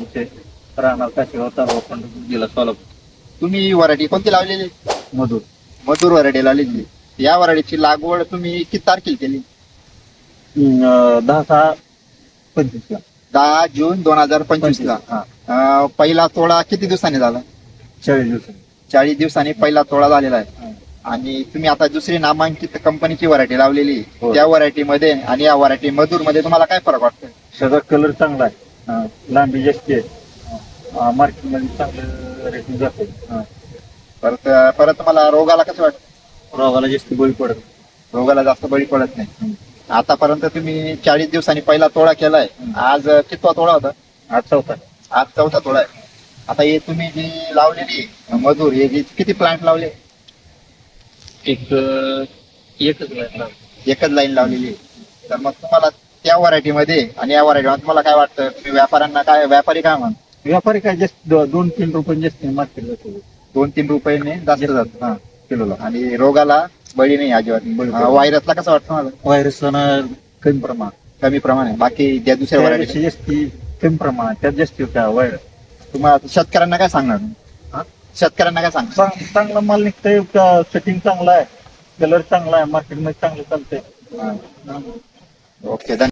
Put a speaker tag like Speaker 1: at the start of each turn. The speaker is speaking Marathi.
Speaker 1: विषय राहणार काशीगाव तालुका पंढरपूर जिल्हा सोलापूर.
Speaker 2: तुम्ही व्हरायटी कोणती लावलेली?
Speaker 1: मधूर.
Speaker 2: मधुर व्हरायटी लावलेली. या व्हरायटीची लागवड तुम्ही किती तारखेला केली?
Speaker 1: दहा सहा पंचवीसला.
Speaker 2: दहा जून दोन हजार पंचवीस. ला अं, पहिला तोडा किती दिवसांनी झाला?
Speaker 1: चाळीस दिवसांनी.
Speaker 2: चाळीस दिवसांनी पहिला तोडा झालेला आहे. आणि तुम्ही आता दुसरी नामांकित कंपनीची व्हरायटी लावलेली. आहे.
Speaker 1: हो.
Speaker 2: त्या व्हरायटी मध्ये आणि या व्हरायटी मधुरमध्ये तुम्हाला काय फरक वाटतो
Speaker 1: सगळा कलर चांगला आहे. लांबी जास्ती आहे. मार्केटमध्ये चांगलं रेटिंग जाते हा.
Speaker 2: परत परत तुम्हाला रोगाला कसं वाटतं?
Speaker 1: रोगाला जास्त बळी पडत
Speaker 2: रोगाला जास्त बळी पडत नाही. आतापर्यंत तुम्ही चाळीस दिवसांनी पहिला तोडा केलाय. आज कितवा तोडा होता?
Speaker 1: आज चौथा.
Speaker 2: आज चौथा तोडा आहे. आता हे तुम्ही जी लावलेली मधुर हे जी किती प्लांट लावले?
Speaker 1: एक एकच नाही
Speaker 2: एकच लाईन लावलेली आहे. तर मग तुम्हाला त्या व्हरायटी मध्ये. आणि या व्हरायटी मध्ये तुम्हाला काय वाटतं? तुम्ही व्यापाऱ्यांना काय व्यापारी काय म्हण
Speaker 1: व्यापारी काय जास्त दो- दोन तीन रुपये जास्त मार्केट जातो.
Speaker 2: दोन तीन रुपयाने जास्त जात.
Speaker 1: हा किलोला.
Speaker 2: आणि रोगाला बळी नाही अजिबात.
Speaker 1: बळी
Speaker 2: व्हायरसला कसं वाटतं मला
Speaker 1: व्हायरसला ना कमी प्रमाण.
Speaker 2: कमी प्रमाणे. बाकी ज्या दुसऱ्या व्हरायटी
Speaker 1: त्यापेक्षा जास्ती कमी प्रमाण त्यात जास्ती काय व्हायरस
Speaker 2: तुम्हाला शेतकऱ्यांना काय सांगणार?
Speaker 1: हा?
Speaker 2: शेतकऱ्यांना काय सांगणार?
Speaker 1: चांग- चांगला माल निघतंय सेटिंग चांगला आहे? कलर चांगला आहे मार्केटमध्ये चांगलं चालतंय.
Speaker 2: ok da